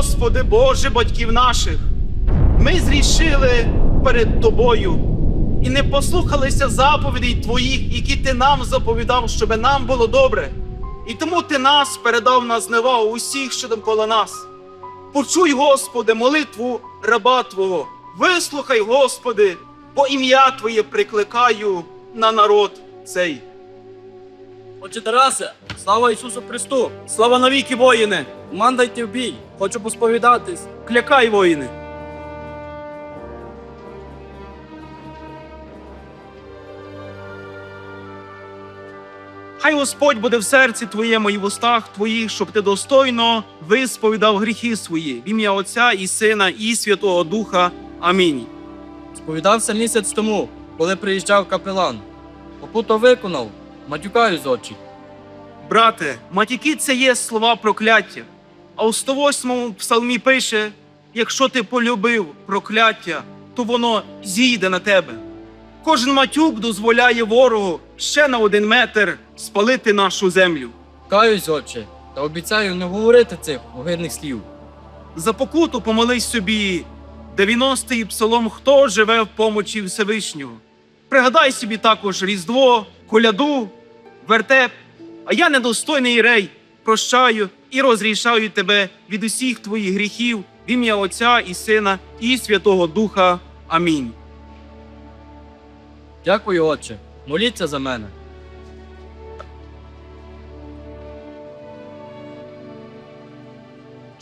Господи Боже батьків наших. Ми зрішили перед Тобою і не послухалися заповідей Твоїх, які Ти нам заповідав, щоб нам було добре. І тому Ти нас передав на зневагу усіх, що довкола нас. Почуй, Господи, молитву раба Твого. Вислухай, Господи, бо ім'я Твоє прикликаю на народ цей. Отче Тарасе, слава Ісусу Христу! Слава навіки, воїне! Мандайте в бій! Хочу посповідатись. Клякай, воїни! Хай Господь буде в серці твоєму і в устах твоїх, щоб ти достойно висповідав гріхи свої в ім'я Отця і Сина і Святого Духа. Амінь. Сповідався місяць тому, коли приїжджав капелан. Попуто виконав, матюкаю з очі. Брате, матіки це є слова прокляття. А у 108 псалмі пише: якщо ти полюбив прокляття, то воно зійде на тебе. Кожен матюк дозволяє ворогу ще на один метр спалити нашу землю. Каюсь, отче, та обіцяю не говорити цих огидних слів. За покуту помолись собі 90-й псалом, хто живе в помочі Всевишнього. Пригадай собі також Різдво, коляду, вертеп, а я недостойний рей, прощаю і розрішаю тебе від усіх твоїх гріхів в ім'я Отця і Сина і Святого Духа. Амінь. Дякую, отче. Моліться за мене.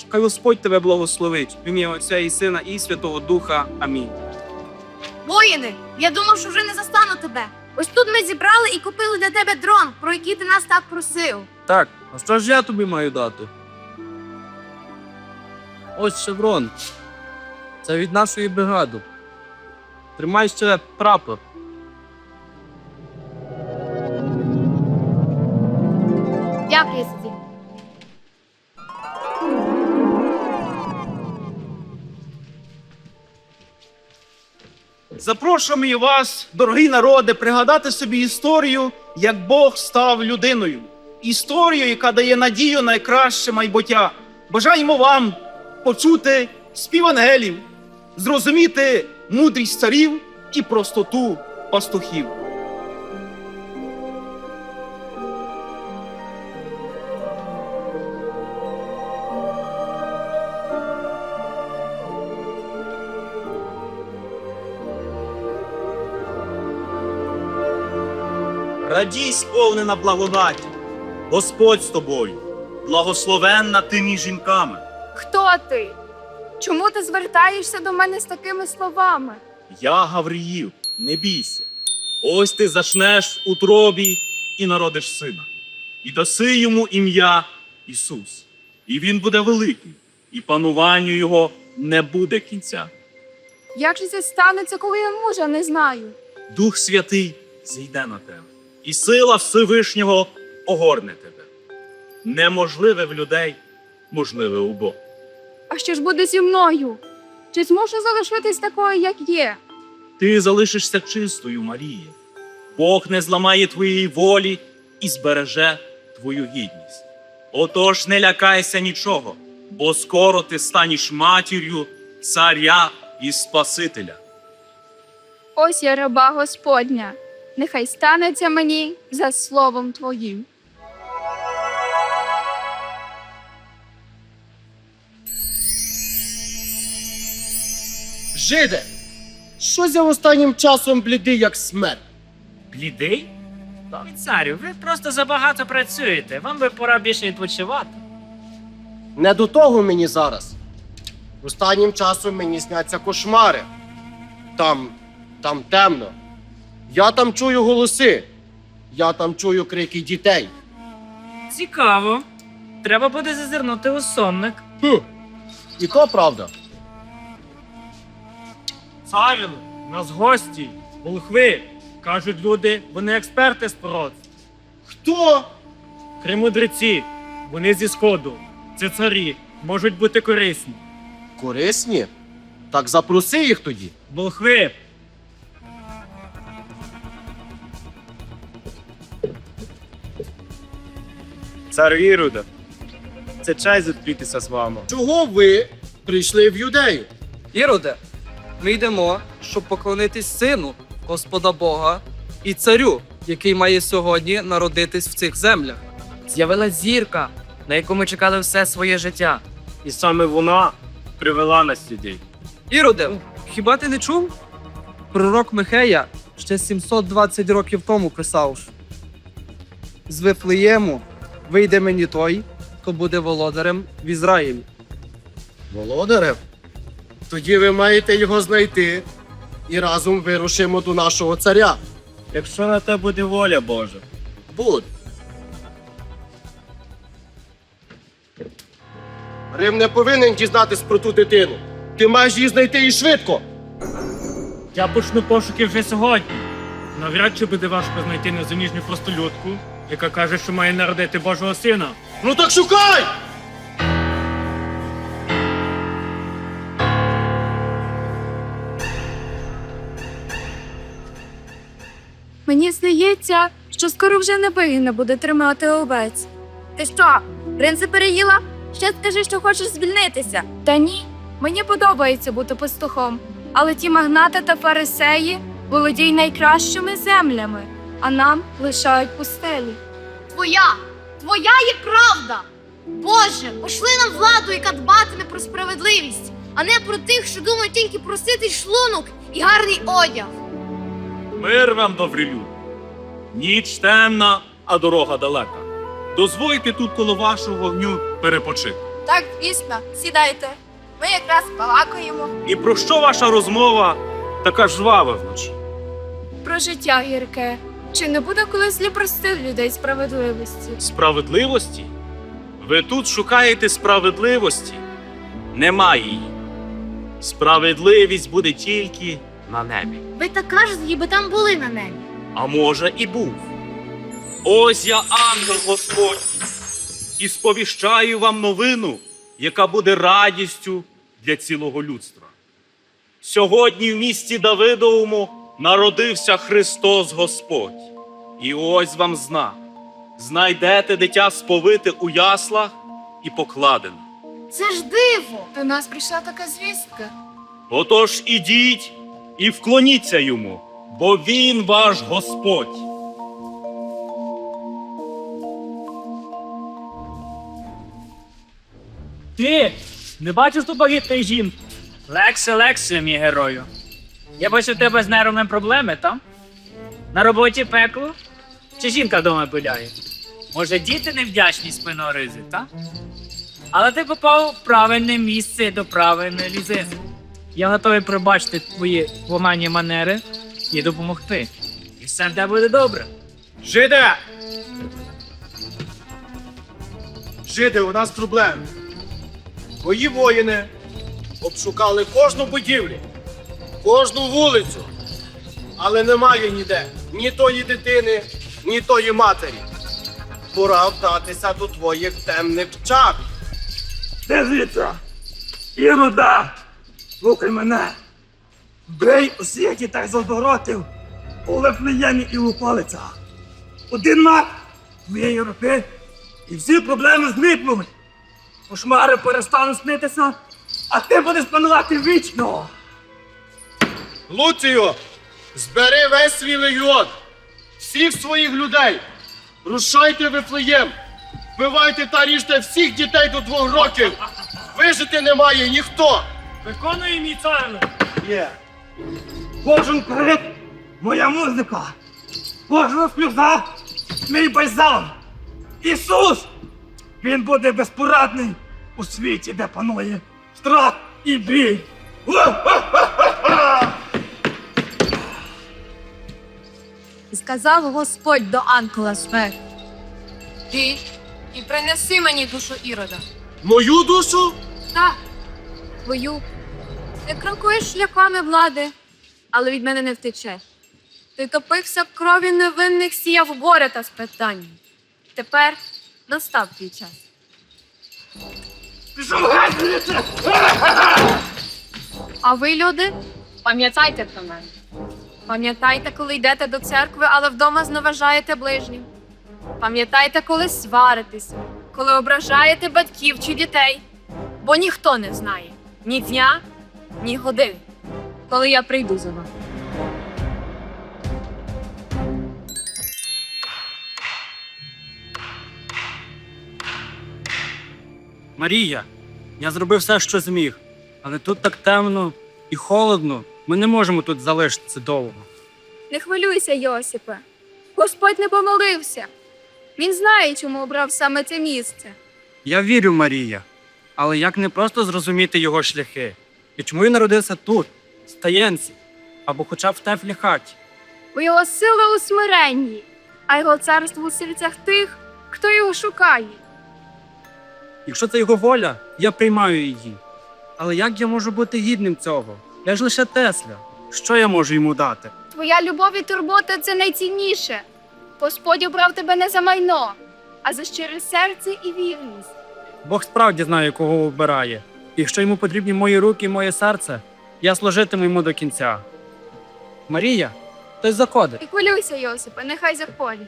Хай Господь тебе благословить в ім'я Отця і Сина і Святого Духа. Амінь. Воїни, я думав, що вже не застану тебе. Ось тут ми зібрали і купили для тебе дрон, про який ти нас так просив. Так, а що ж я тобі маю дати? Ось шеврон. Це від нашої бригади. Тримай ще прапор. Дякую, Запрошуємо вас, дорогі народи, пригадати собі історію, як Бог став людиною. Історію, яка дає надію на найкраще майбуття. Бажаємо вам почути спів ангелів, зрозуміти мудрість царів і простоту пастухів. Радій, сповнена благодаті, Господь з тобою, благословенна ти між жінками. Хто ти? Чому ти звертаєшся до мене з такими словами? Я Гавриїл, не бійся. Ось ти зачнеш у тробі і народиш сина, і даси йому ім'я Ісус. І він буде великий, і пануванню його не буде кінця. Як же це станеться, коли я мужа не знаю? Дух Святий зійде на тебе, і сила Всевишнього огорне тебе. Неможливе в людей, можливе у Бога. А що ж буде зі мною? Чи зможу залишитись такою, як є? Ти залишишся чистою, Марія. Бог не зламає твоєї волі і збереже твою гідність. Отож не лякайся нічого, бо скоро ти станеш матір'ю царя і Спасителя. Ось я раба Господня. Нехай станеться мені за словом твоїм. Жиде, що я останнім часом блідий, як смерть? Блідий? Царю, ви просто забагато працюєте. Вам би пора більше відпочивати. Не до того мені зараз. Останнім часом мені сняться кошмари. Там, там темно. Я там чую голоси. Я там чую крики дітей. Цікаво. Треба буде зазирнути у сонник. Хм. І то правда. Царю, нас гості, волхви. Кажуть люди, вони експерти з пророцтв. Хто? Кремудреці, вони зі сходу. Це царі, можуть бути корисні. Корисні? Так запроси їх тоді. Волхви, Цар Ірода, це честь зустрітися з вами. Чого ви прийшли в юдею? Іроде, ми йдемо, щоб поклонитись сину Господа Бога і царю, який має сьогодні народитись в цих землях. З'явилась зірка, на яку ми чекали все своє життя. І саме вона привела нас сюди. Іроде, хіба ти не чув? Пророк Михея ще 720 років тому писав. З Вифлеєму вийде мені той, хто буде володарем в Ізраїлі. Володарем? Тоді ви маєте його знайти і разом вирушимо до нашого царя. Якщо на те буде воля Божа. Буде. Рим не повинен дізнатись про ту дитину. Ти маєш її знайти і швидко. Я почну пошуки вже сьогодні. Навряд чи буде важко знайти незаміжню простолюдку, яка каже, що має народити Божого сина. Ну так шукай! Мені здається, що скоро вже не вигідно буде тримати овець. Ти що, принци переїла? Ще скажи, що хочеш звільнитися. Та ні, мені подобається бути пастухом. Але ті магнати та фарисеї володіють найкращими землями, а нам лишають пустелі. Твоя, твоя є правда. Боже, пошли нам владу, яка дбатиме про справедливість, а не про тих, що думають тільки просити шлунок і гарний одяг. Мир вам, добрі люди. Ніч темна, а дорога далека. Дозвольте тут коло вашого вогню перепочити. Так, звісно, сідайте. Ми якраз балакаємо І про що ваша розмова така жвава вночі? про життя гірке. Чи не буде колись для простих людей справедливості? Справедливості? Ви тут шукаєте справедливості? Немає її. Справедливість буде тільки на небі. Ви так кажете, ніби там були на небі. А може і був. Ось я ангел Господній, і сповіщаю вам новину, яка буде радістю для цілого людства. Сьогодні в місті Давидовому народився Христос Господь. І ось вам знак. Знайдете дитя сповите у яслах і покладене. Це ж диво! До нас прийшла така звістка. Отож ідіть і вклоніться йому, бо він ваш Господь. Ти не бачиш ту багітної жінки? Лексе, Лексе, мій герою. Я бачу в тебе з нервами проблеми, там? На роботі пекло? Чи жінка вдома пиляє? Може, діти невдячні спиноризи, та? Але ти попав в правильне місце до правильної лізини. Я готовий пробачити твої ламані манери і допомогти. І все в тебе буде добре. Жиде! Жиде, у нас проблеми. Мої воїни обшукали кожну будівлю, кожну вулицю, але немає ніде ні тої дитини, ні тої матері. Пора вдатися до твоїх темних чар. Де звідси? Ірода! Слухай мене! Бей усіх дітей з одоротів у Лефлеємі і у околицях. Один мак твоєї руки і всі проблеми зникнуть. Кошмари перестануть снитися, а ти будеш панувати вічно. Луцію, збери весь свій легіон, всіх своїх людей. Рушайте Вифлеєм, вбивайте та ріжте всіх дітей до двох років. Вижити немає ніхто. Виконуй мій царю! Є. Кожен крик моя музика, кожна сльоза мій бальзам. Ісус! Він буде безпорадний у світі, де панує страх і біль. Сказав Господь до ангела смерть. Ти і принеси мені душу Ірода. Мою душу? Так, твою. Ти крокуєш шляхами влади, але від мене не втечеш. Ти топився в крові невинних, сіяв горе та спитання. Тепер настав твій час. Пішов геть! А ви, люди, пам'ятайте про мене. Пам'ятайте, коли йдете до церкви, але вдома зневажаєте ближніх. Пам'ятайте, коли сваритеся, коли ображаєте батьків чи дітей. Бо ніхто не знає ні дня, ні години, коли я прийду за вами. Марія, я зробив все, що зміг, але тут так темно і холодно. Ми не можемо тут залишитися довго. Не хвилюйся, Йосипе. Господь не помолився. Він знає, чому обрав саме це місце. Я вірю, Марія, але як не просто зрозуміти його шляхи? І чому він народився тут, в стаєнці, або хоча б в теплій хаті? Бо його сила у смиренні, а його царство у серцях тих, хто його шукає. Якщо це його воля, я приймаю її. Але як я можу бути гідним цього? Я ж лише Тесля. Що я можу йому дати? Твоя любов і турбота це найцінніше. Господь обрав тебе не за майно, а за щире серце і вірність. Бог справді знає, кого обирає. І якщо йому потрібні мої руки і моє серце, я служитиму йому до кінця. Марія, хтось заходить. Не хвилюйся, Йосипе, нехай заходять.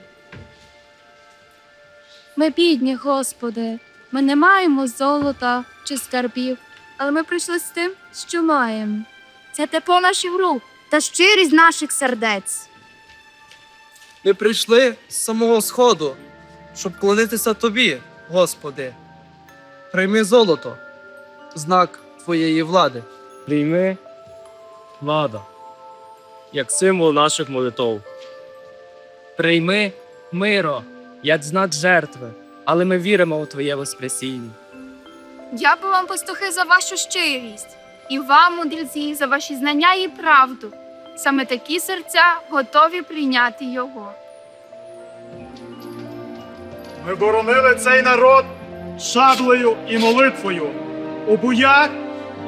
Ми бідні, Господи. Ми не маємо золота чи скарбів, але ми прийшли з тим, що маємо. Це тепло наших рук та щирість наших сердець. Ми прийшли з самого сходу, щоб клонитися тобі, Господи. Прийми золото, знак твоєї влади. Прийми влада, як символ наших молитов. Прийми миро, як знак жертви, але ми віримо у Твоє Воскресіння. Дякую вам, пастухи, за вашу щирість, і вам, мудріці, за ваші знання і правду. Саме такі серця готові прийняти його. Ми боронили цей народ шаблею і молитвою у буях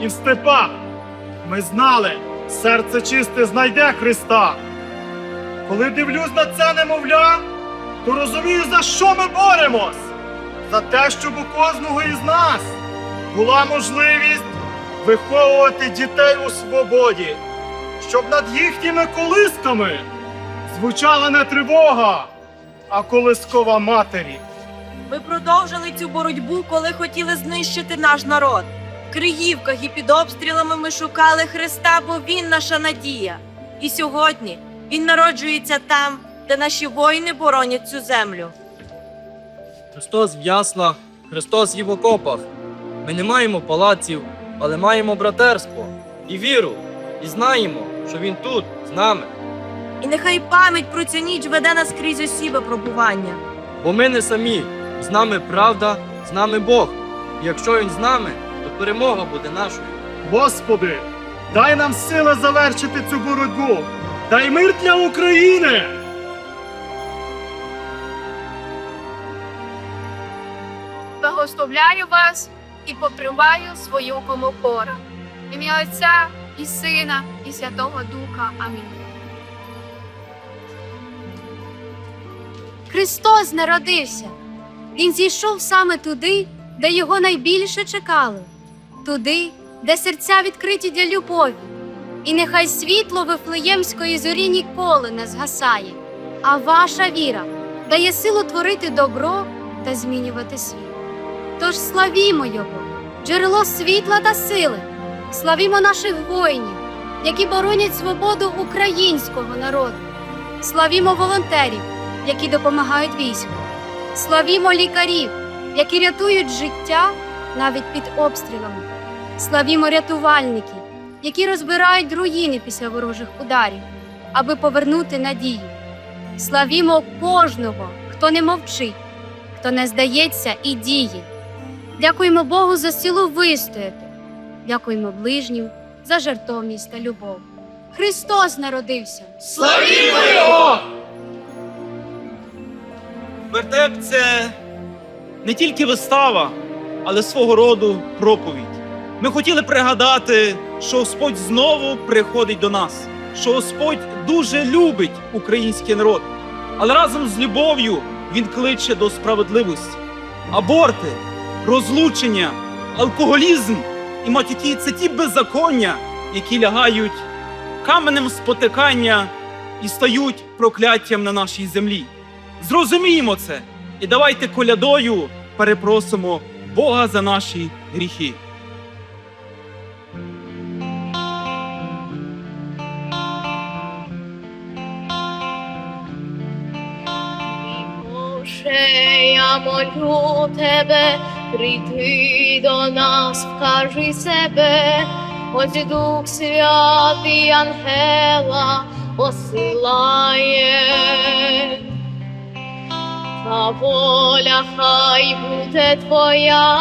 і в степах. Ми знали, серце чисте знайде Христа. Коли дивлюсь на це немовля, то розумію, за що ми боремось. За те, щоб у кожного із нас була можливість виховувати дітей у свободі, щоб над їхніми колисками звучала не тривога, а колискова матері. Ми продовжили цю боротьбу, коли хотіли знищити наш народ. В Криївках і під обстрілами ми шукали Христа, бо Він наша надія. І сьогодні Він народжується там, де наші воїни боронять цю землю. Христос в яслах, Христос є в окопах. Ми не маємо палаців, але маємо братерство і віру, і знаємо, що Він тут, з нами. І нехай пам'ять про цю ніч веде нас крізь усі випробування. Бо ми не самі, з нами правда, з нами Бог. І якщо Він з нами, то перемога буде нашою. Господи, дай нам сили завершити цю боротьбу. Дай мир для України. Благословляю вас і покриваю свою помопору. В ім'я Отця і Сина, і Святого Духа. Амінь. Христос народився. Він зійшов саме туди, де його найбільше чекали, туди, де серця відкриті для любові. І нехай світло Вифлеємської зорі ніколи не згасає, а ваша віра дає силу творити добро та змінювати світ. Тож славімо Його, джерело світла та сили, славімо наших воїнів, які боронять свободу українського народу. Славімо волонтерів, які допомагають війську. Славімо лікарів, які рятують життя навіть під обстрілами. Славімо рятувальників, які розбирають руїни після ворожих ударів, аби повернути надію. Славімо кожного, хто не мовчить, хто не здається і діє. Дякуємо Богу за силу вистояти. Дякуємо ближнім за жертовність та любов. Христос народився. Славімо Його! Вертеп це не тільки вистава, але свого роду проповідь. Ми хотіли пригадати, що Господь знову приходить до нас, що Господь дуже любить український народ, але разом з любов'ю Він кличе до справедливості. Аборти, розлучення, алкоголізм і матюки це ті беззаконня, які лягають каменем спотикання і стають прокляттям на нашій землі. Зрозуміємо це і давайте колядою перепросимо Бога за наші гріхи. Я молю тебе, прийди до нас, вкажи себе, ось Дух Святий Ангела посилає. Та воля хай буде твоя,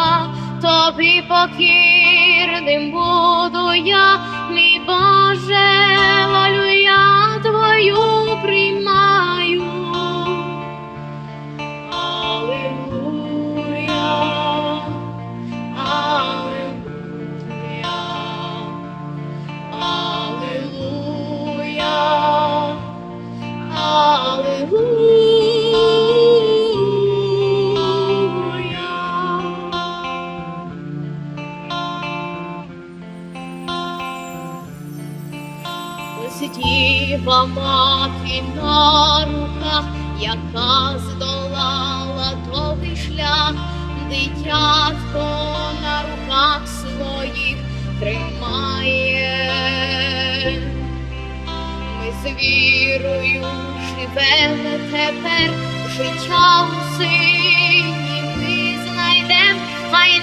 тобі покірним буду я, мій Боже, волю твою з вірою живемо тепер, життя у сині ми знайдем, хай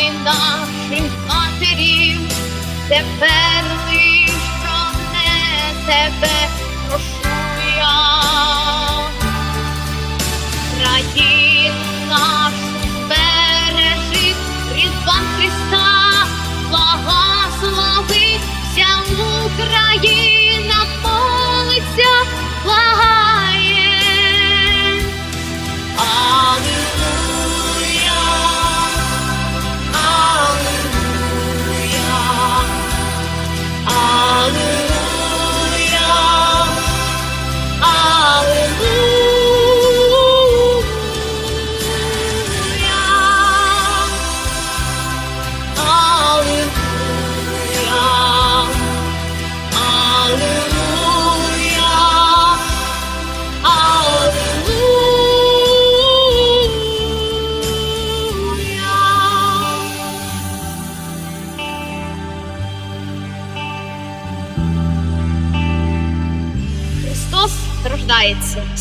сльози наших матерів. Тепер лиш про не тебе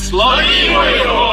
Христос рождається. Славімо його!